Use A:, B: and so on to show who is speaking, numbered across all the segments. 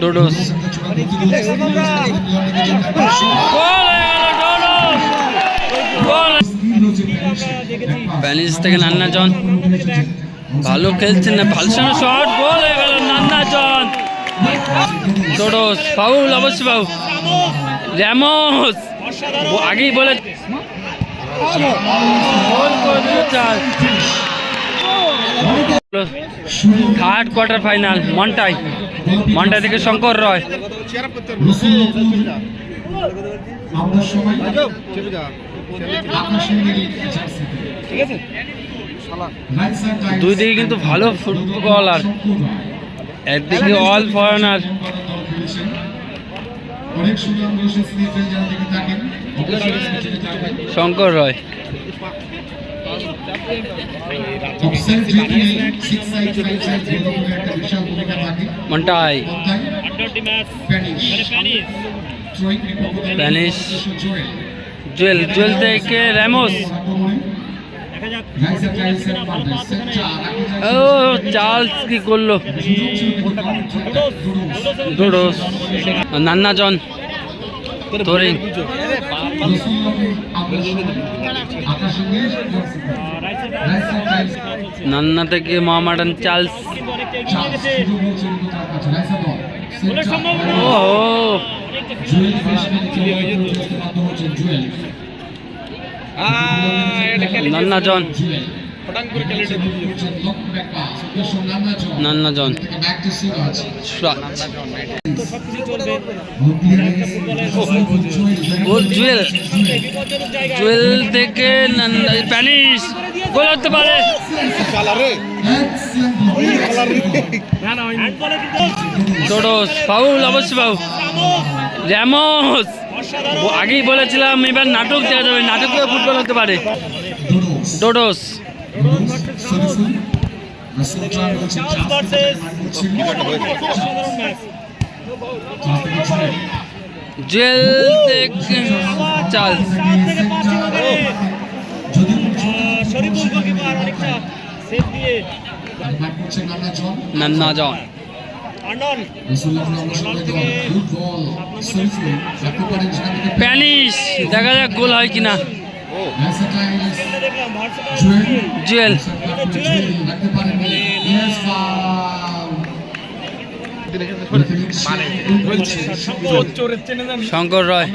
A: ডোডোস
B: Paris
A: থেকে নান্না জন ভালো খেলছেন না ভালো শট গোল হয়ে গেল নান্না জন ডোডোস ফাউল অবশ্যই ফাউল। র্যামোস। ও আগেই বলে গোল করে দিল চার। থার্ড কোয়ার্টার ফাইনাল, মন্টাই। মন্টাই থেকে শঙ্কর রয়। দুই দিকে কিন্তু ভালো ফুটবলার একদিকে অল ফরেনার শঙ্কর রয়। মন্টাই
B: স্প্যানিশ। জোয়েল
A: জুয়েল থেকে র্যামোস ও চার্লস কি করল? ডোডোস নান্না জন। তোরিং নান্না থেকে মোহামেডান চার্লস। ও নান্না জন। নান্না জন জুয়েল। জুয়েল থেকে প্যানিস গোল হতে পারে। ডোডোস ফাউল অবশ্যই ফাউল। র্যামোস। আগেই বলেছিলাম এবার নাটক দেওয়া যাবে। নাটক ফুটবল হতে পারে। ডোডোস জুয়েল থেকে চার্লস
C: শরীফুল গোলকিপার অনেকটা
A: প্যানিস দেখা যাক গোল হয় কিনা জুয়েল। শঙ্কর রয়।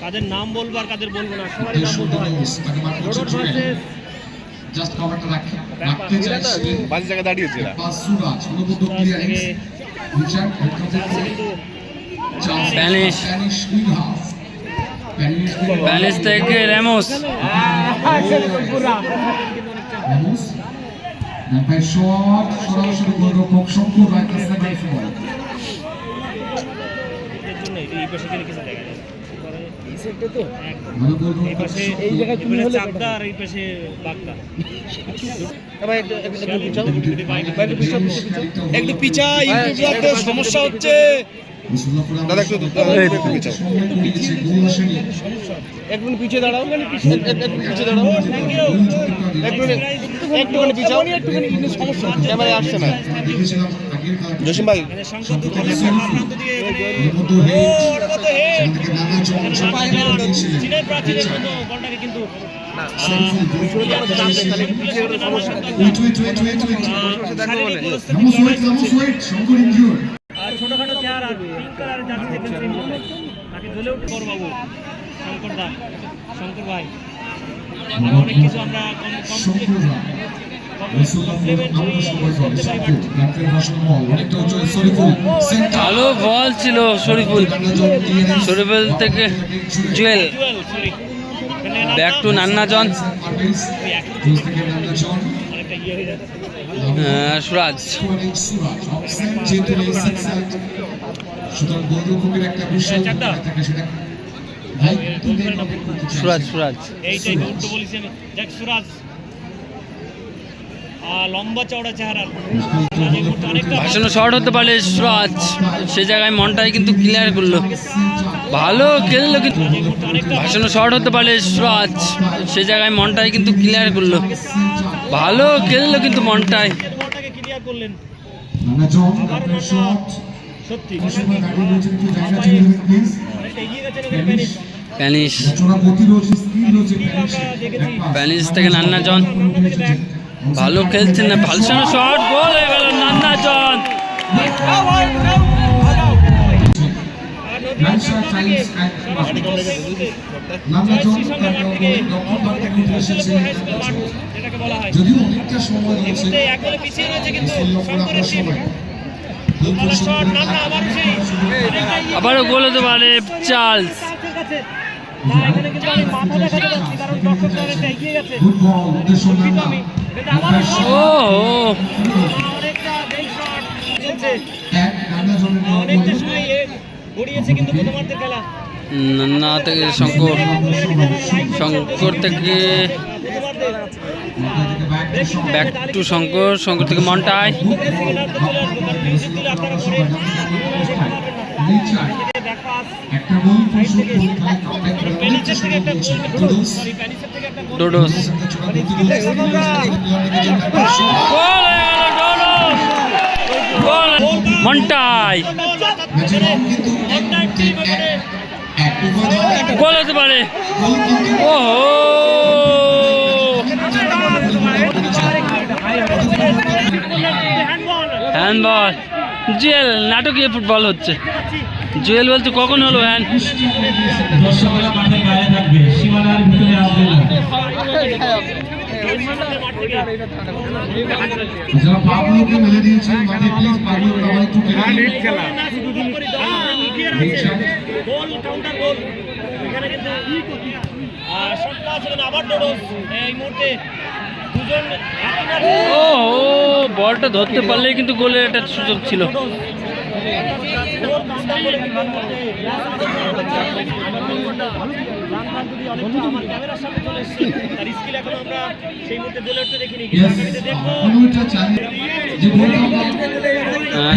C: কাদের নাম বলব আর কাদের বলব না সবারই নাম বলতে
B: জাস্ট কভারটা রাখতে রাখতে চাইছি
D: বাজে জায়গায় দাঁড়িয়েছে এরা
B: pass Suraj অনুবদ্ধ clearance Richard
A: Spanish.
B: Spanish wing half Spanish
A: প্যানিস থেকে র্যামোস
B: রামোস নাম্বার শট সরাসরি গোলরক্ষক শঙ্কর রায় কাছে গাইছে বল
C: এই পাশে গেলে কিছু দেখা যায় তো
B: গোলরক্ষক
C: এই পাশে এই জায়গায় তুমি হলে চাকদা আর এই পাশে বাগদা।
B: একটু
E: ইউটিউবারদের সমস্যা হচ্ছে।
B: দাদা একটু
D: একটু পিছাও।
B: পেয়েছে গোল আসেনি
E: একটু পিছিয়ে দাঁড়াও। একটু পিছিয়ে দাঁড়াও। একটুখানি একটুখানি পিছাও। একটুখানি সমস্যা হচ্ছে। আসছে না।
D: জসিম ভাই।
C: কিন্তু ছোটখাটো চেয়ার আর পিঙ্ক কালার জার্সি দেখেছেন তাকে জ্বলে উঠে বড় বাবু। শঙ্কর দা শঙ্কর ভাই। আমরা অনেক কিছু আমরা কম কম
A: ভালো বল ছিল শরীফুল। শরীফুল থেকে জুয়েল। ব্যাক টু নান্না জন।
B: থেকে নানা জন
C: অনেকটা যাচ্ছে
A: আহ, সুরাজ
B: সুরাজ।
A: সুরাজ সুরাজ
C: এইটাই উল্টো বলেছি আমি দেখ সুরাজ আহ, লম্বা চওড়া চেহারার
A: ভাসানো শর্ট হতে পারে সুরাজ সে জায়গায় মনটাই কিন্তু ক্লিয়ার করল। ভালো খেললো কিন্তু
C: মুহূর্তে
A: শর্ট হতে পারে সুরাজ সে জায়গায় মনটাই কিন্তু ক্লিয়ার করল। ভালো খেললো কিন্তু মনটাই।
C: প্যারিস
A: প্যানিস প্যানিস থেকে নান্না জন। ভালো খেলছেন না ভালসানো শট গোল হয়ে গেল নান্না জন
B: নাইসা টাইমস অ্যাট নানা জন দক্ষিণ ভারত থেকে এসেছে
C: যেটাকে বলা হয়
B: যদিও অনেকটা সময় রয়েছে
C: মুহূর্তে এক গোলে পিছিয়ে রয়েছে কিন্তু
B: ষোলো করে
C: শঙ্করের
B: আপনার
C: টিম।
B: সময়।
C: ভালো শট না না আবার সেই
A: আবারও গোল হতে পারে চার্লস।
C: না
A: থেকে শঙ্কর। শঙ্কর থেকে ব্যাক টু শঙ্কর। শঙ্কর থেকে মন্টাই।
B: হয়
A: ডোডোস হয়ে মন্টাই গোল হতে পারে
C: হ্যান্ডবল
A: হ্যান্ডবল জুয়েল নাটকীয় ফুটবল হচ্ছে জুয়েল বলছে কখন হলো হ্যান্ড
F: দর্শকরা মাঠের বাইরে থাকবে সীমানার ভিতরে আসবে না।
B: যারা পাবলোকে মেলে দিয়েছেন মাঠে প্লিজ পাবলো আবার একটু
G: খেলা
C: গোল কাউন্টার গোল এখানে কিন্তু আর শটটা ছিলেন আবার ডোডোস এই মুহূর্তে দুজন
A: ও বলটা ধরতে পারলেই কিন্তু গোলের একটা সুযোগ ছিল।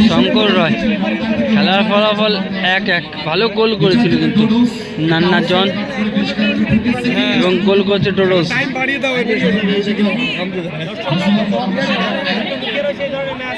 A: শঙ্কর রয়, খেলার ফলাফল এক এক, ভালো গোল করেছিল কিন্তু। নান্না জন এবং গোল করেছে
C: ধরনের ম্যাচ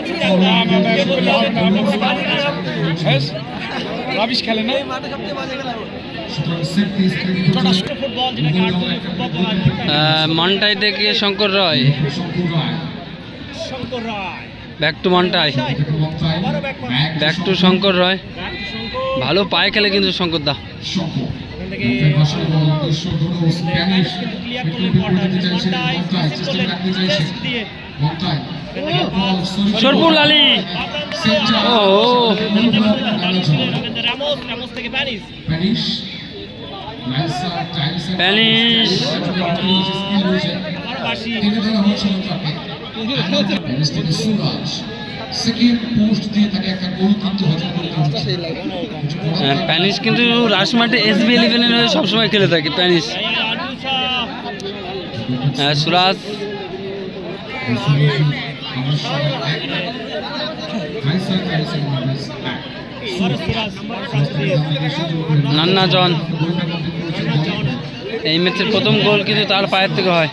C: আমারও বলছি যে আমরা কে বলতে হবে আমরা পারি না।
G: রাবিশ খেলে না
B: সুতরাং সেট পিস ক্রিকেট
C: ফুটবল যেটাকে আটজনের ফুটবল বলা হয়
A: আহ, মন্টাই থেকে শঙ্কর রয় ব্যাক টু মন্টাই
C: ব্যাক
A: টু শঙ্কর রয় ভালো পায়ে খেলে কিন্তু শঙ্কর দা
C: ক্লিয়ার
B: সেকেন্ড পোস্ট দিয়ে তাকে একটা গোল কিন্তু হজম করতে হচ্ছে
A: আহ, প্যানিস কিন্তু রাজমাঠে এস বি ইলেভেনের হয়ে সবসময় খেলে থাকে প্যানিস
C: আনুসা
A: আহ, সুরাজ নান্না জন। এই ম্যাচের প্রথম গোল কিন্তু তার পায়ের থেকে হয়।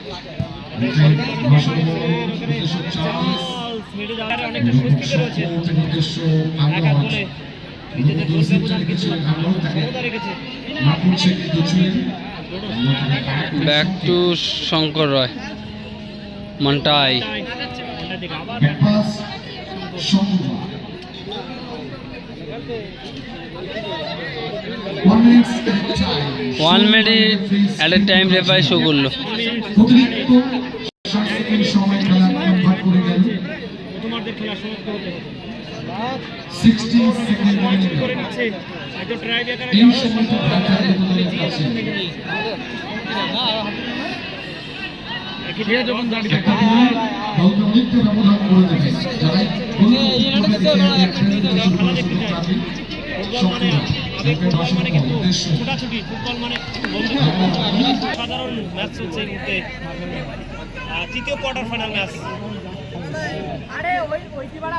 A: Back to Shankar Roy time.
B: One minute at a time referee show করল
C: একজন ছোটাছুটি ফুটবল মানে বন্ধুত্ব সাধারণ ম্যাচ চলছে এই মুহূর্তে তৃতীয় কোয়ার্টার ফাইনাল ম্যাচ।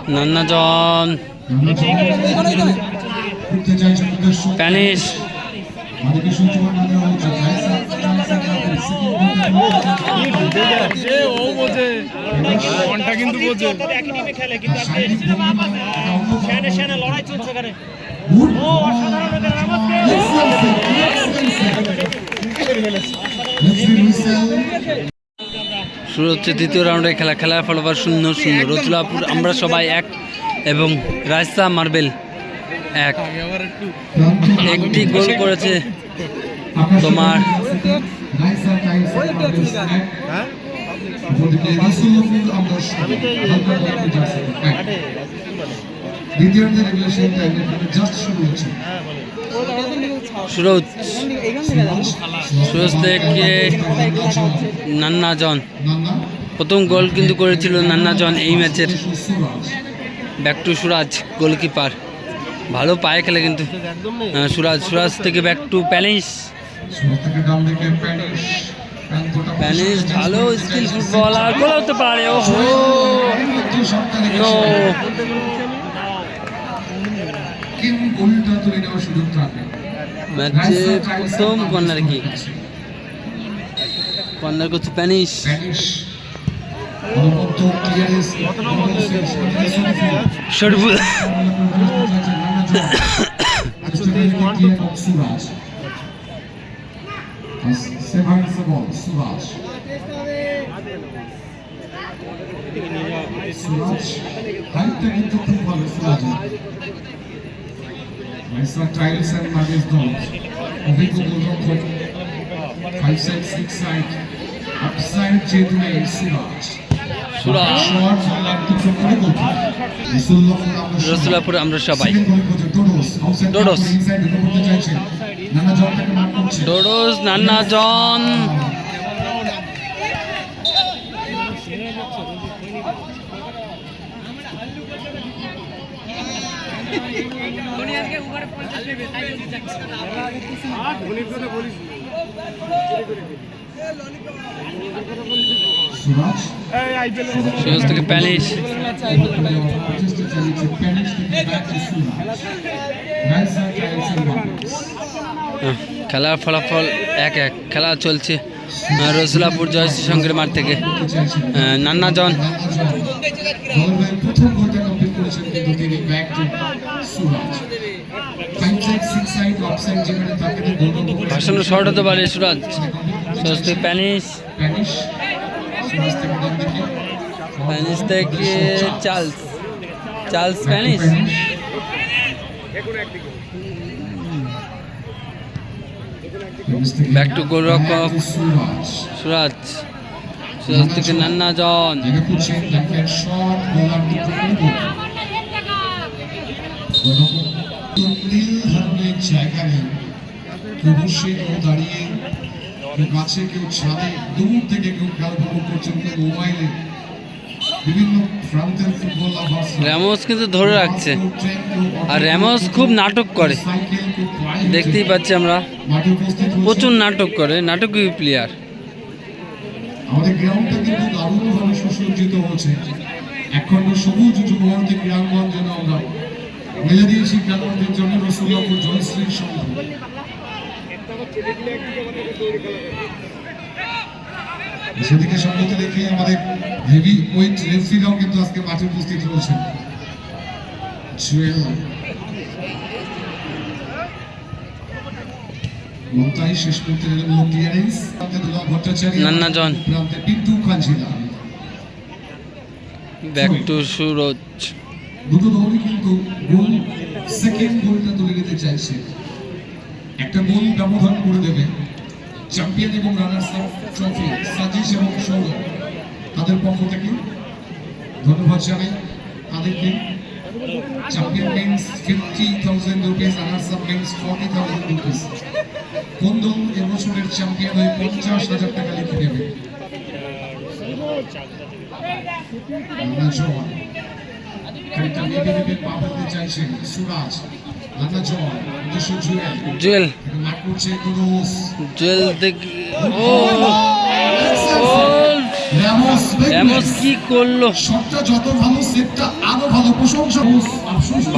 B: নান্না জন শুরু হচ্ছে দ্বিতীয় রাউন্ডের খেলা। খেলার ফলাফল শূন্য শূন্য রতুলাপুর, আমরা সবাই এক এবং রাজশাহ মার্বেল এক। একটি গোল করেছে তোমার
A: হচ্ছে
B: সুরজ সুরজ থেকে নান্না জন প্রথম গোল কিন্তু করেছিল নান্না জন এই ম্যাচের। ব্যাক টু সুরাজ গোলকিপার ভালো পায়ে খেলে কিন্তু সুরাজ সুরাজ থেকে ব্যাক টু প্যানিস প্যানিস ভালো স্কিল ফুটবলার গোল হতে পারে ও নো। ম্যাচে প্রথম কর্নার কি? কর্নার করছে প্যানিস শরবুল
A: সুরাজ সেভান সেবল সুরাজ সুরাজ হাইটটা কিন্তু খুব ভালো সুরাজ Maestra Trials and Magus Dog. অভিজ্ঞ গোলরক্ষক five side six side offside যেহেতু নেই সিরাজ
B: রসুলাপুর আমরা সবাই।
A: ডোডোস।
B: ডোডোস। নান্না জন।
A: সুরাজ
B: সুরজ থেকে আহ, খেলার ফলাফল এক এক। খেলা চলছে রসুলাপুর জয়শ্রী সংঘের মাঠ থেকে।
A: করতে চাইছে
B: আহ, নান্না জন।
A: দলের হয়ে প্রথম গোলটা কমপ্লিট করেছেন কিন্তু তিনি back to Suraj. Five side six side off side যেখানে তাকে গোল
B: ভাসানো শর্ট হতে পারে সুরাজ। থেকে
A: প্যানিশ। সুরাজ থেকে
B: চার্লস। চার্লস প্যানিস Back to গোলরক্ষক।
A: সুরাজ
B: সুরাজ থেকে নান্না জন।
A: জায়গা করছেন দেখেন শট গোলার দুটো করে গোল নীল ধরনের জায়গা নেই কেউ বসে কেউ দাঁড়িয়ে গাছে কেউ ছাদে দূর থেকে কেউ খেলা উপভোগ করছেন কেউ মোবাইলে বিভিন্ন প্রান্তের ফুটবল
B: র্যামোস কিন্তু ধরে রাখছে। আর র্যামোস খুব নাটক করে। দেখতেই পাচ্ছি আমরা। প্রচুর নাটক করে নাটকই প্লেয়ার
A: আমাদের গ্রাউন্ডটা কিন্তু দারুণভাবে সুসজ্জিত হয়েছে। এখন সবুজ যুবভারতী ক্রীড়াঙ্গন যেন আমরা মেলে দিয়েছি খেলোয়াড়দের জন্য রসুল্লাপুর জয়শ্রীর সংঘ সেদিকে সঙ্গত রেখে আমাদের হেভি ওয়েট রেফরিরাও কিন্তু আজকে মাঠে উপস্থিত জুয়েল। মমতাই শেষ মুহূর্তে এলেন ক্লিয়ারেন্স দুলা ভট্টাচার্য
B: নান্না জন।
A: প্রান্তে পিন্টু কাঞ্জিলা
B: ব্যাক টু সুরজ।
A: দুটো কিন্তু গোল সেকেন্ড গোলটা তুলে নিতে চাইছে। একটা গোল ব্যবধান করে দেবে চ্যাম্পিয়ন এবং রানার্স আপ ট্রফি সাজিশ এবং সৌরভ তাদের পক্ষ থেকে ধন্যবাদ জানাই তাদেরকে। Champion men's fifty thousand rupees, runners up men's forty thousand rupees. কোন দল এবছরের চ্যাম্পিয়ন হয়ে পঞ্চাশ হাজার টাকা লিখে দেবে রানা জওয়ান খানিকটা ভেবে ভেবে পা চাইছেন সুরাজ। জুয়েল।
B: জুয়েল ও করল?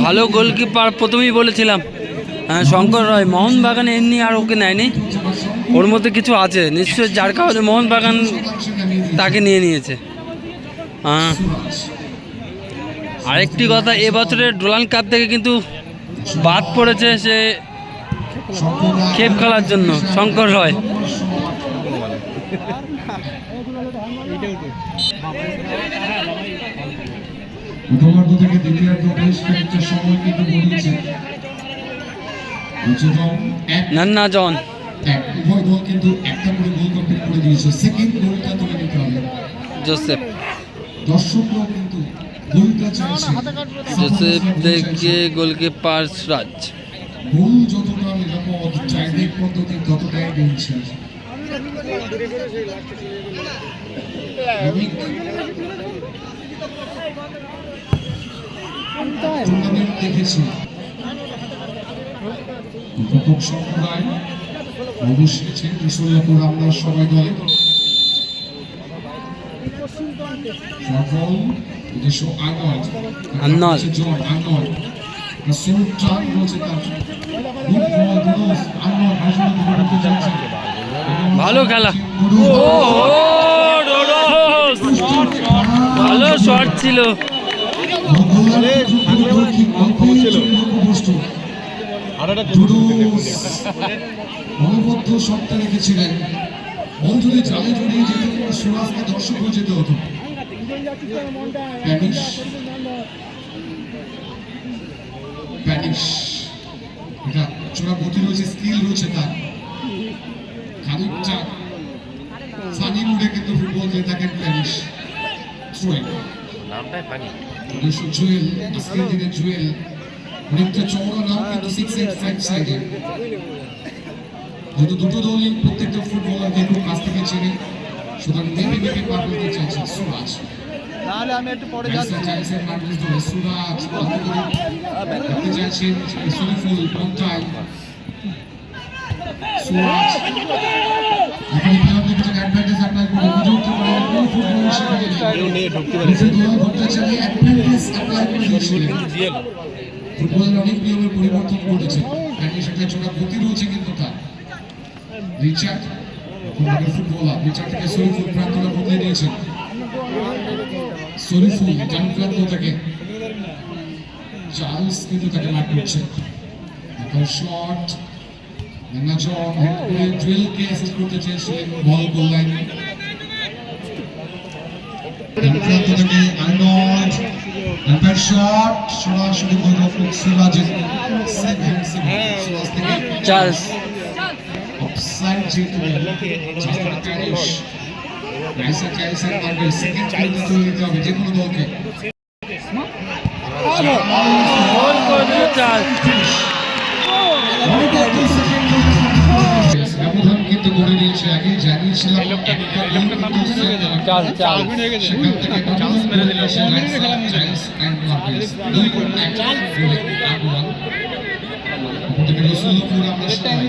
A: ভালো
B: গোলকিপার, প্রথমেই বলেছিলাম। হ্যাঁ শঙ্কর রয়, মোহনবাগানে এমনি আর ওকে নেয়নি। ওর মধ্যে কিছু আছে, নিশ্চয়ই যার কারণে মোহনবাগান তাকে নিয়ে নিয়েছে। হ্যাঁ। আরেকটি কথা, এবছরের ডোলান কাপ থেকে কিন্তু বাদ পড়েছে সে খেপ খেলার জন্য শঙ্কর রয়
A: প্রথমার্ধ থেকে দ্বিতীয়ার্ধ বেশ খানিকটা সময় কিন্তু গড়িয়েছে
B: নান্না জন।
A: উভয় দল কিন্তু একটা করে গোল কমপ্লিট করে দিয়েছে। সেকেন্ড গোলটা তুলে নিতে হবে।
B: জোসেফ।
A: দর্শকরাও কিন্তু
B: জোসেফ থেকে গোলকিপার সুরাজ।
A: গোল যতটা নিরাপদ ডাইরেক্ট পদ্ধতি ততটাই ডেঞ্জার টুর্নামেন্ট দেখেছি। ব্যাপক সম্প্রদায় অবশ্যই ত্রিশূল্যপুর আমরা সবাই দলে। ফলাফল উদ্দেশ্য আর্নল্ড
B: আর্নল্ড।
A: জন আর্নল্ড সুর টান রয়েছে তার গুড বল দুরুস আর্নল্ড আসলে দুটো ঢুকে যাচ্ছে
B: ভালো খেলা। ও ডোডোস ভালো শট ছিল।
A: অনবদ্য শটটা রেখেছিলেন বল যদি জালে জড়িয়ে যেত সুরাজকে দর্শক হয়ে যেতে হতো। প্যানিশ প্যানিশ এটা চোরা গতি রয়েছে স্কিল রয়েছে তার। খানিকটা ফানি মুডে কিন্তু ফুটবল খেলে থাকেন প্যানিশ থ্রোয়িং উদ্দেশ্য জুয়েল আজকের দিনে জুয়েল। অনেকটা চওড়া নাম কিন্তু সিক্স এন্ড ফাইভ সাইডে যেহেতু দুটো দলই প্রত্যেকটা ফুটবলারকে খুব কাছ থেকে চেনে সুতরাং মেপে মেপে পার করতে চাইছে সুরাজ।
E: তাহলে আমি একটু পরে
A: ফুটবলার অনেক নিয়মের পরিবর্তন ঘটেছে। একই সাথে ছোটা গতি রয়েছে কিন্তু তার। রিচার্ড ফুটবলের ফুটবলার রিচার্ড থেকে সরিফুল প্রান্তরা বদলে নিয়েছেন। ডান প্রান্ত থেকে চার্লস কিন্তু তাকে মার করছে শট রান্না হেড করে জুয়েলকে অ্যাসিস্ট করতে চেয়েছিলেন ball goal line
B: Charles
A: offside যেহেতু জাস্টার প্যারিশ রাইসা চাইছেন মার্বেল সেকেন্ড গোলটা তুলে নিতে হবে যে কোনো দলকে
B: গোল করে দিল চার্লস
A: ব্যবধান কিন্তু করে দিয়েছে আগে জানিয়েছিলাম একটা গোল কিন্তু
B: চার্লস চার্লস
A: সেখান থেকে চান্স মেরে দিল চাইলস এন্ড মার্বেলস দুই গোল এক গোলে আগুয়ান উপর থেকে রসুল্লাপুর আমরা সবাই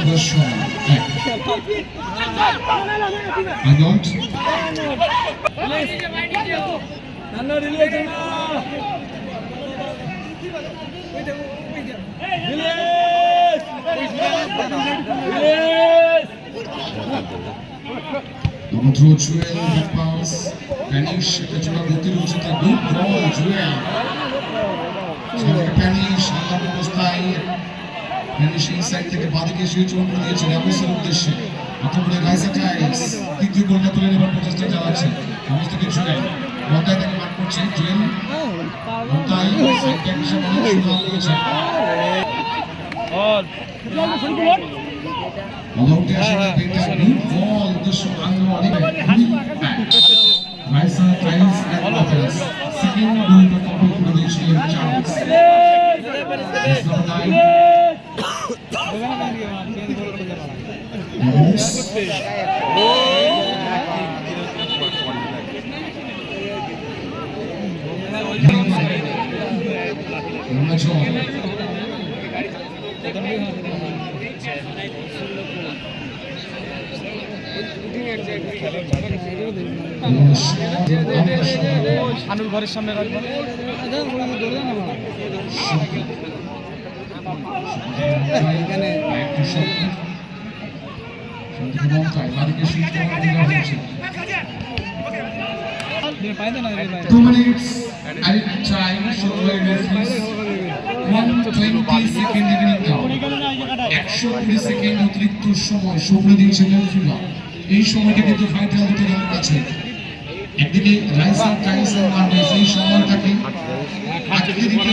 E: নিল দেখলি
A: Arnold. Number two, Joel, pass. Panish, গতি রয়েছে তার good ball, প্যানিশ আল্লাহ অবস্থায় প্যানিশ ইনসাইড থেকে বাদিকে চোখ করে দিয়েছে র্যামোসের উদ্দেশ্যে। আক্রমণে রাইসা টাইলস তৃতীয় গোলটা তুলে নেবার প্রচেষ্টা চালাচ্ছে র্যামোস থেকে জুয়েল মন্দায় তাকে মাঠ করছে জুয়েল। মন্দায় সাইড ব্যাক হিসেবে অনেক সুযোগ পেয়েছে অলআউটে আসে না গুড বল উদ্দেশ্য আনোয়ার রাইসা টাইলস এন্ড লপেস সেকেন্ড গোলটা কমপ্লিট করে দিয়েছিলেন চার্লস
E: শানুর ঘরের সামনে রাখবেন
A: এখানে হয়েছে। Two minutes added time shown by referees. 120 second evening now. একশো কুড়ি সেকেন্ড অতিরিক্ত সময় সময় দিয়েছে ফিফা এই সময়টা কিন্তু ফাইটাল দুটো দলের কাছে। একদিকে রাইসার টাইসার মার্ভেস এই সময়টাকে আটকে দিতে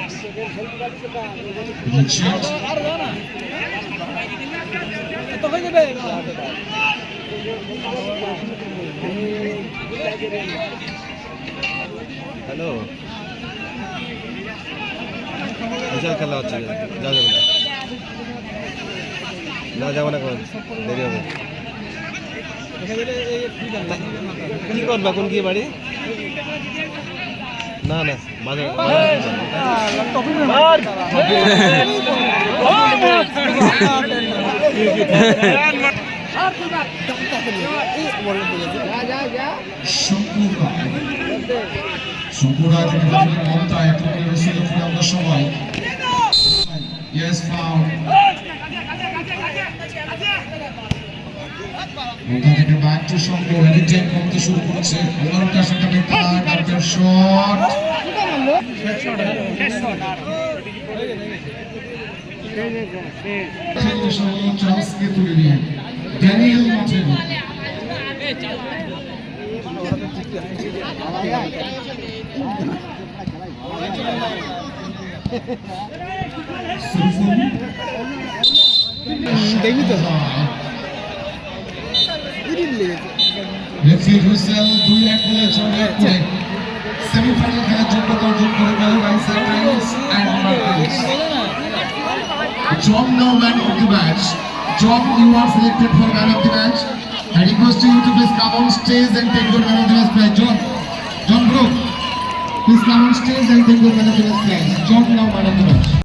C: হয়ে
E: হ্যালো। বিশাল খেলা হচ্ছে, যা যাবে না। না যাব না এখন দেরি হবে। কি করবে এখন গিয়ে বাড়ি? না না বাজার।
A: রায় থেকে মমতা একটা করে আমরা সবাই মমতা থেকে শঙ্কু হেডিং টাইম কমতে শুরু করেছে। সেটা বেটা ডার্কের শট চান্সকে তুলে নিয়ে। ড্যানিয়েল মাঠেরো দেখি তো? রেফারি হুইসেল দুই এক গোলে জয় এক করে সেমিফাইনাল খেলার যোগ্যতা অর্জন করে গেল times and John now man of the match. John, you are selected for man of the match. I request you to please come on stage and take your man of the match prize. John, John bro, please come on stage and take your man of the match prize. John now man of the match.